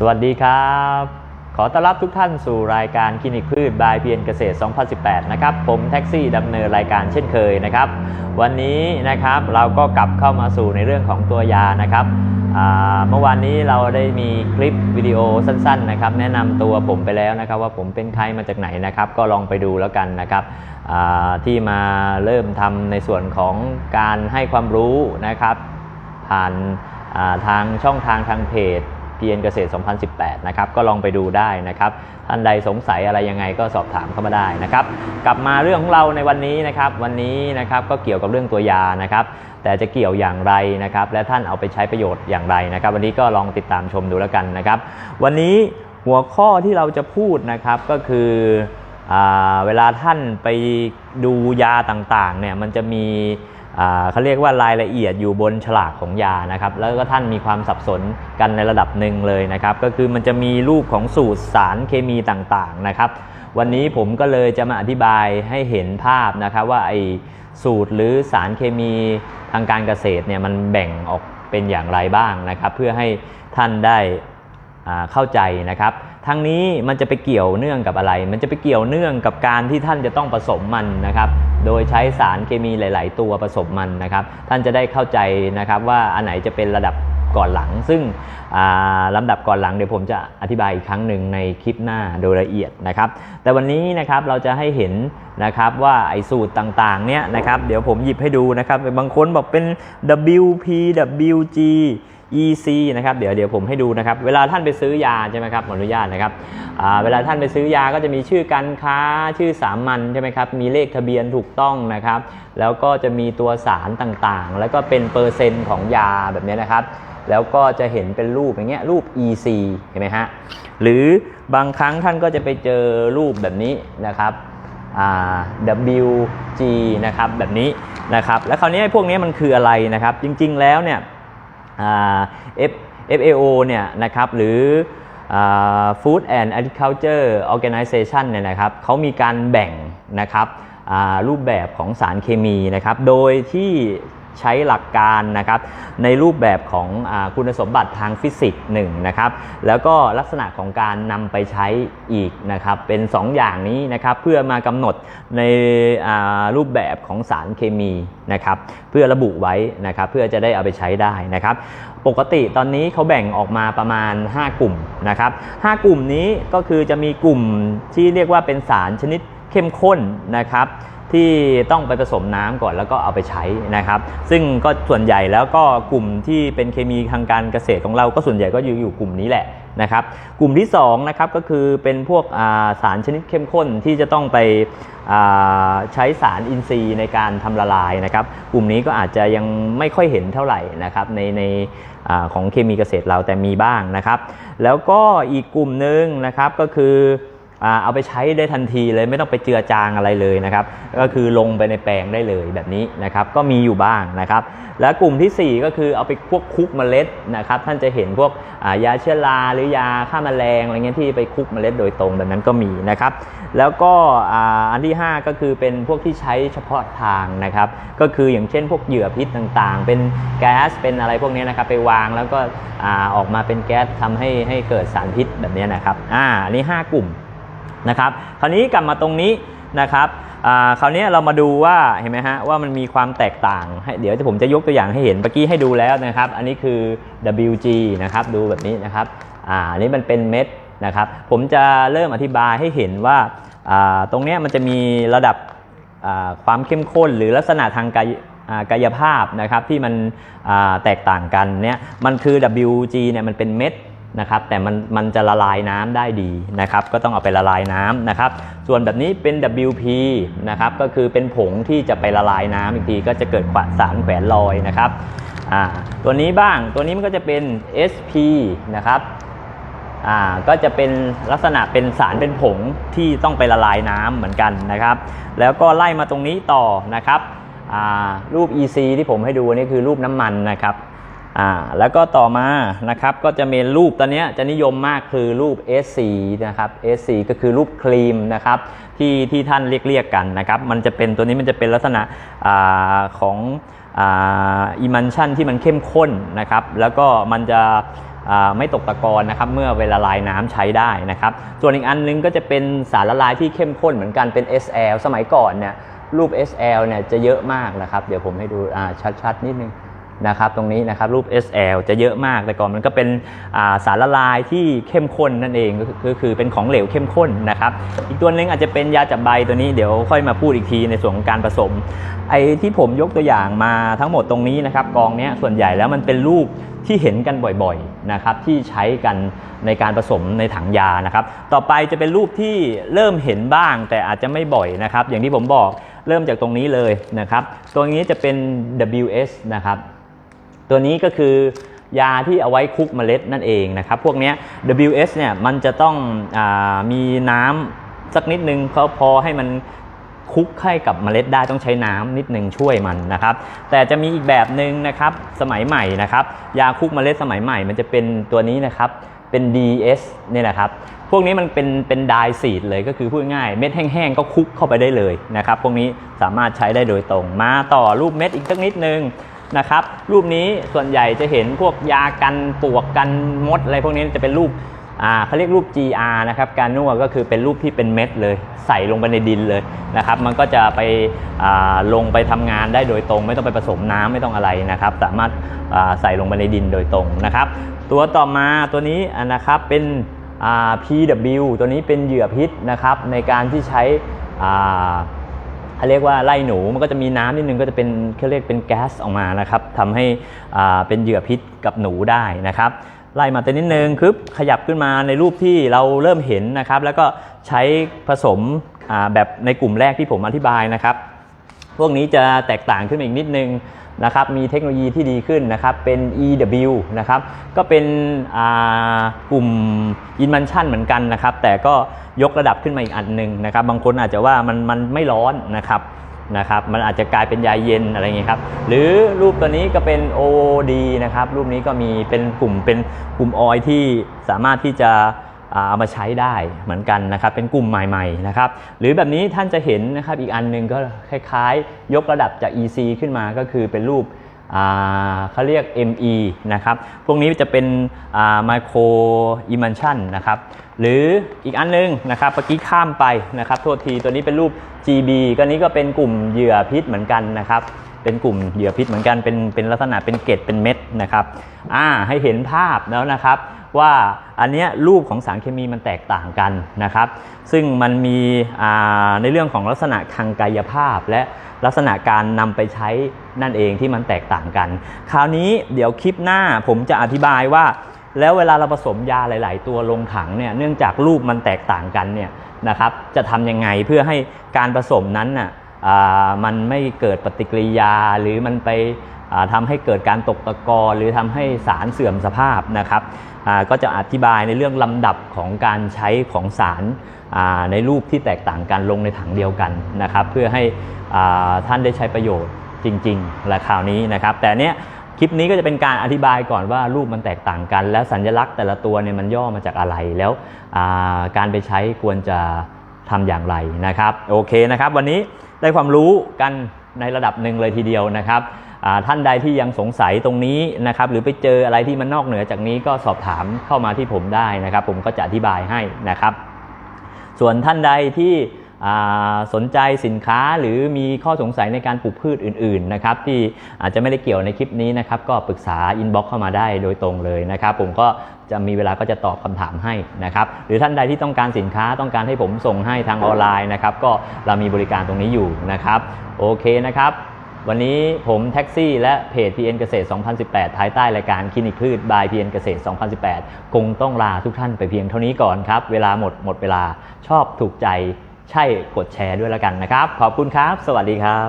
สวัสดีครับ ขอต้อนรับทุกท่านสู่รายการคลินิกพืชบายเพียนเกษตร 2018 นะครับ ผมแท็กซี่ดำเนินรายการเช่นเคยนะครับ วันนี้นะครับเราก็กลับเข้ามาสู่ในเรื่องของตัวยานะครับเมื่อวานนี้เราได้มีคลิปวิดีโอสั้นๆนะครับแนะนำตัวผมไปแล้วนะครับ ว่าผมเป็นใครมาจากไหนนะครับ ก็ลองไปดูแล้วกันนะครับที่มาเริ่มทำในส่วนของการให้ความรู้นะครับ ผ่านทางช่องทางทางเพจ เพียนเกษตร 2018 นะครับ ก็ลองไปดูได้นะครับ ท่านใดสงสัยอะไรยังไงก็สอบถามเข้ามาได้นะครับ กลับมาเรื่องของเราในวันนี้นะครับ วันนี้นะครับก็เกี่ยวกับเรื่องตัวยานะครับ แต่จะเกี่ยวอย่างไรนะครับ และท่านเอาไปใช้ประโยชน์อย่างไรนะครับ วันนี้ก็ลองติดตามชมดูแล้วกันนะครับ วันนี้หัวข้อที่เราจะพูดนะครับก็คืออเวลาท่านไปดูยาต่างๆเนี่ยมันจะมี เขาเรียกว่ารายละเอียดอยู่บนฉลากของยานะครับ แล้วก็ท่านมีความสับสนกันในระดับหนึ่งเลยนะครับ ก็คือมันจะมีรูปของสูตรสารเคมีต่างๆนะครับ วันนี้ผมก็เลยจะมาอธิบายให้เห็นภาพนะครับว่าไอ้สูตรหรือสารเคมีทางการเกษตรเนี่ยมันแบ่งออกเป็นอย่างไรบ้างนะครับ เพื่อให้ท่านได้เข้าใจนะครับ ทั้งนี้มันจะไปเกี่ยวเนื่องกับอะไร มันจะไปเกี่ยวเนื่องกับการที่ท่านจะต้องผสมมันนะครับ โดยใช้สารเคมีหลาย ๆ ตัวผสมมันนะครับ ท่านจะได้เข้าใจนะครับว่าอันไหนจะเป็นระดับก่อนหลัง ซึ่งลำดับก่อนหลังเดี๋ยวผมจะอธิบายอีกครั้งหนึ่งในคลิปหน้าโดยละเอียดนะครับ แต่วันนี้นะครับเราจะให้เห็นนะครับว่าไอ้สูตรต่างๆ เนี่ยนะครับ เดี๋ยวผมหยิบให้ดูนะครับ บางคนบอกเป็น WP WG EC นะครับเดี๋ยวเดี๋ยวผมให้ดูนะครับเวลาท่านไปซื้อยาใช่ไหมครับขออนุญาตนะครับเวลาท่านไปซื้อยาก็จะมีชื่อการค้าชื่อสามัญใช่ไหมครับมีเลขทะเบียนถูกต้องนะครับแล้วก็จะมีตัวสารต่างๆ แล้วก็เป็นเปอร์เซ็นต์ของยาแบบนี้นะครับ แล้วก็จะเห็นเป็นรูปอย่างเงี้ยรูป EC เห็นไหมฮะหรือบางครั้งท่านก็จะไปเจอรูปแบบนี้นะครับ WG นะครับแบบนี้นะครับแล้วคราวนี้พวกนี้มันคืออะไรนะครับ จริงๆแล้วเนี่ย FAO เนี่ยนะครับหรือ Food and Agriculture Organization เนี่ยนะครับเขามีการแบ่งนะครับรูปแบบของสารเคมีนะครับ โดยที่ ใช้หลักการนะครับในรูปแบบของอคุณสมบัติทางฟิสิกส์หนึ่งนะครับแล้วก็ลักษณะของการนำไปใช้อีกนะครับเป็น2ออย่างนี้นะครับเพื่อมากำหนดในรูปแบบของสารเคมีนะครับเพื่อระบุไว้นะครับเพื่อจะได้เอาไปใช้ได้นะครับปกติตอนนี้เขาแบ่งออกมาประมาณ 5 กลุ่มนะครับ5กลุ่มนี้ก็คือจะมีกลุ่มที่เรียกว่าเป็นสารชนิดเข้มข้นนะครับ ที่ต้องไปผสมน้ำก่อนแล้วก็เอาไปใช้นะครับ ซึ่งก็ส่วนใหญ่แล้วก็กลุ่มที่เป็นเคมีทางการเกษตรของเราก็ส่วนใหญ่ก็อยู่อยู่กลุ่มนี้แหละนะครับ กลุ่มที่2นะครับก็คือเป็นพวกาสารชนิดเข้มข้นที่จะต้องไปใช้สารอินทรีย์ในการทำละลายนะครับ กลุ่มนี้ก็อาจจะยังไม่ค่อยเห็นเท่าไหร่นะครับในในอของเคมีเกษตรเราแต่มีบ้างนะครับ แล้วก็อีกกลุ่มหนึ่งนะครับก็คือ เอาไปใช้ได้ทันทีเลยไม่ต้องไปเจือจางอะไรเลยนะครับ ก็คือลงไปในแปลงได้เลยแบบนี้นะครับ ก็มีอยู่บ้างนะครับ และกลุ่มทีสี่4 ก็คือเอาไปพวกคุกเมล็ดนะครับ ท่านจะเห็นพวกายาเชื้อราหรือยาฆ่าแมลงอะไรเงี้ยที่ไปคุกเมล็ดโดยตรงแบบนั้นก็มีนะครับ แล้วก็อ,อันที่ 5 ก็คือเป็นพวกที่ใช้เฉพาะทางนะครับ ก็คืออย่างเช่น พวกเหยื่อพิษต่างๆ เป็นแก๊สเป็นอะไรพวกนี้นะครับไปวางแล้วก็อออกมาเป็นแก๊สทำให้ให้เกิดสารพิษแบบนี้นะครับอ่าอันนี้5กลุ่ม นะครับ คราวนี้กลับมาตรงนี้นะครับคราวนี้เรามาดูว่าเห็นไหมฮะว่ามันมีความแตกต่างให้เดี๋ยวผมจะยกตัวอย่างให้เห็นเมื่อกี้ให้ดูแล้วนะครับ อันนี้คือ WG นะครับดูแบบนี้นะครับอ่าอันนี้มันเป็นเม็ดนะครับ ผมจะเริ่มอธิบายให้เห็นว่าตรงนี้มันจะมีระดับความเข้มข้นหรือลักษณะทางกายกายภาพนะครับที่มันแตกต่างกันเนี่ยมันคือ WG เนี่ยมันเป็นเม็ด นะครับแต่มันมันจะละลายน้ำได้ดีนะครับก็ต้องเอาไปละลายน้ำนะครับส่วนแบบนี้เป็น WP นะครับก็คือเป็นผงที่จะไปละลายน้ำอีกทีก็จะเกิดสารแขวนลอยนะครับตัวนี้บ้างตัวนี้มันก็จะเป็น SP นะครับก็จะเป็นลักษณะเป็นสารเป็นผงที่ต้องไปละลายน้ำเหมือนกันนะครับ แล้วก็ไล่มาตรงนี้ต่อนะครับรูป EC ที่ผมให้ดูนนี่คือรูปน้ำมันนะครับ อ่าแล้วก็ต่อมานะครับก็จะมีรูปตอนเนี้ยจะนิยมมากคือรูป SC นะครับ SC ก็คือรูปครีมนะครับที่ที่ท่านเรียกเรียกกันนะครับมันจะเป็นตัวนี้มันจะเป็นลักษณะอาของอิมันชันที่มันเข้มข้นนะครับแล้วก็มันจะไม่ตกตะกอนนะครับเมื่อเวลาลายน้ำใช้ได้นะครับส่วนอีกอันนึงก็จะเป็นสารละลายที่เข้มข้นเหมือนกันเป็น SL สมัยก่อนเนี่ยรูป SL เนี่ยจะเยอะมากนะครับ เดี๋ยวผมให้ดูชัดๆนิดนึง นะครับตรงนี้นะครับรูป SL จะเยอะมากแต่ก่อนมันก็เป็นาสารละลายที่เข้มข้นนั่นเองก็คือเป็นของเหลวเข้มข้นนะครับอีกตัวนึงอาจจะเป็นยาจับใบตัวนี้เดี๋ยวค่อยมาพูดอีกทีในส่วนของการผสมไอ้ที่ผมยกตัวอย่างมาทั้งหมดตรงนี้นะครับกองนี้ส่วนใหญ่แล้วมันเป็นรูปที่เห็นกันบ่อยๆนะครับที่ใช้กันในการผสมในถังยานะครับต่อไปจะเป็นรูปที่เริ่มเห็นบ้างแต่อาจจะไม่บ่อยนะครับอย่างที่ผมบอกเริ่มจากตรงนี้เลยนะครับตัวนี้จะเป็น WS นะครับ ตัวนี้ก็คือยาที่เอาไว้คุกเมล็ดนั่นเองนะครับพวกนี้ WS เนี่ยมันจะต้องอมีน้ำสักนิดนึงเขาพอให้มันคุกให้กับเมล็ดได้ต้องใช้น้ำนิดนึงช่วยมันนะครับ แต่จะมีอีกแบบหนึ่งนะครับสมัยใหม่นะครับ ยาคุกเมล็ดสมัยใหม่ มันจะเป็นตัวนี้นะครับเป็น DS เนี่ยนะครับพวกนี้มันเป็นเป็นไดซีดเลยก็คือพูดง่ายเม็ดแห้งๆก็คุกเข้าไปได้เลยนะครับ พวกนี้สามารถใช้ได้โดยตรงมาต่อรูปเม็ดอีกสักนิดนึง นะครับ รูปนี้ส่วนใหญ่จะเห็นพวกยากันปวกกันมดอะไรพวกนี้จะเป็นรูปเขาเรียกรูป GR นะครับการนวดก็คือเป็นรูปที่เป็นเม็ดเลย ใส่ลงไปในดินเลยนะครับ มันก็จะไปลงไปทำงานได้โดยตรง ไม่ต้องไปผสมน้ำไม่ต้องอะไรนะครับ สามารถใส่ลงไปในดินโดยตรงนะครับ ตัวต่อมาตัวนี้นะครับเป็น PW ตัวนี้เป็นเหยื่อพิษนะครับในการที่ใช้ เขาเรียกว่าไล่หนูมันก็จะมีน้ำนิดนึงก็จะเป็นเขาเรียกเป็นแก๊สออกมานะครับทำให้เป็นเหยื่อพิษกับหนูได้นะครับไล่มาแต่นิดนึงคือขยับขึ้นมาในรูปที่เราเริ่มเห็นนะครับ แล้วก็ใช้ผสมแบบในกลุ่มแรกที่ผมอธิบายนะครับ พวกนี้จะแตกต่างขึ้นมาอีกนิดนึง นะครับมีเทคโนโลยีที่ดีขึ้นนะครับเป็น EW นะครับก็เป็นอ่ากลุ่ม Invention เหมือนกันนะครับแต่ก็ยกระดับขึ้นมาอีกอันหนึ่งนะครับบางคนอาจจะว่ามันมันไม่ร้อนนะครับนะครับมันอาจจะกลายเป็นยาเย็นอะไรเงี้ยครับหรือรูปตัวนี้ก็เป็น OD นะครับรูปนี้ก็มีเป็นกลุ่มเป็นกลุ่มออยที่สามารถที่จะ เอามาใช้ได้เหมือนกันนะครับ เป็นกลุ่มใหม่ๆนะครับ หรือแบบนี้ท่านจะเห็นนะครับอีกอันหนึงก็คล้ายๆ ยกระดับจาก EC ขึ้นมาก็คือเป็นรูปเขาเรียก ME นะครับ พวกนี้จะเป็น micro emulsion นะครับ หรืออีกอันหนึงนะครับเมื่อกี้ข้ามไปนะครับ โทษที ตัวนี้เป็นรูป GB ก็นี้ก็เป็นกลุ่มเหยื่อพิษเหมือนกันนะครับ เป็นกลุ่มเหยื่อพิษเหมือนกันเป็นเป็นลักษณะเป็นเกล็ดเป็นเม็ดนะครับอ่าให้เห็นภาพแล้วนะครับว่าอันเนี้ยรูปของสารเคมีมันแตกต่างกันนะครับ ซึ่งมันมีอ่าในเรื่องของลักษณะทางกายภาพ และลักษณะการนำไปใช้นั่นเองที่มันแตกต่างกัน คราวนี้เดี๋ยวคลิปหน้าผมจะอธิบายว่า แล้วเวลาเราผสมยาหลาย ๆ ตัวลงถังเนี่ยเนื่องจากรูปมันแตกต่างกันเนี่ยนะครับจะทำยังไงเพื่อให้การผสมนั้นน่ะ มันไม่เกิดปฏิกิริยาหรือมันไปทำาให้เกิดการตกตะกอนหรือทำให้สารเสื่อมสภาพนะครับก็จะอธิบายในเรื่องลำดับของการใช้ของสารในรูปที่แตกต่างกันลงในถังเดียวกันนะครับ เพื่อให้ท่านได้ใช้ประโยชน์จริงๆและคราวนี้นะครับ แต่เนี้ยคลิปนี้ก็จะเป็นการอธิบายก่อนว่ารูปมันแตกต่างกัน แล้วสัญลักษณ์แต่ละตัวเนี่ยมันย่อมาจากอะไรแล้วาการไปใช้ควรจะทำอย่างไรนะครับ โอเคนะครับ วันนี้ ได้ความรู้กันในระดับหนึ่งเลยทีเดียวนะครับท่านใดที่ยังสงสัยตรงนี้นะครับหรือไปเจออะไรที่มันนอกเหนือจากนี้ก็สอบถามเข้ามาที่ผมได้นะครับ ผมก็จะอธิบายให้นะครับ ส่วนท่านใดที่ สนใจสินค้าหรือมีข้อสงสัยในการปลูกพืชอื่นๆนะครับที่อาจจะไม่ได้เกี่ยวในคลิปนี้นะครับก็ปรึกษาอินบ็อกเข้ามาได้โดยตรงเลยนะครับ ผมก็จะมีเวลาก็จะตอบคำถามให้นะครับหรือท่านใดที่ต้องการสินค้าต้องการให้ผมส่งให้ทางออนไลน์นะครับก็เรามีบริการตรงนี้อยู่นะครับโอเคนะครับวันนี้ผมแท็กซี่และเพจ PN เกษตร 2018 ภายใต้รายการคลินิกพืช by PN เกษตร 2018 คงต้องลาทุกท่านไปเพียงเท่านี้ก่อนครับ เวลาหมดหมดเวลาชอบถูกใจ ใช่กดแชร์ด้วยแล้วกันนะครับ ขอบคุณครับ สวัสดีครับ